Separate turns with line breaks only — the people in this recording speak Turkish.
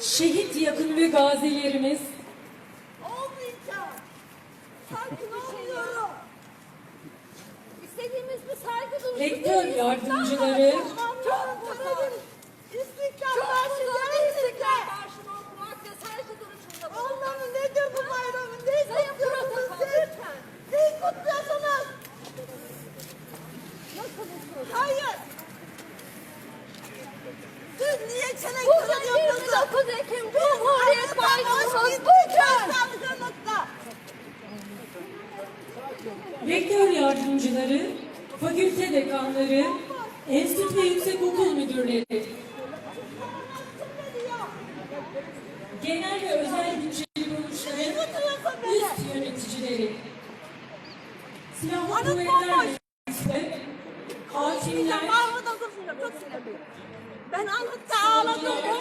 şehit yakın ve gazilerimiz,
Olmayacak. Sakin olmuyorum. İstediğimiz bir saygı duruşu
rektör
değil.
yardımcıları,
Çok talebim. İstiklal marşı gerekirse. Marşını okumak ve saygı duruşunda Allah'ım nedir bu bayramı? Neyi kutluyorsunuz siz? Neyi kutluyorsunuz? Hayır. Siz niye çelenk
rektör yardımcıları, fakülte dekanları, enstitü ve yüksekokul müdürleri, genel ve özel bütçeli kuruluşların üst yöneticileri, silahlı kuvvetler meclisi, hakimler,
Ben anladım.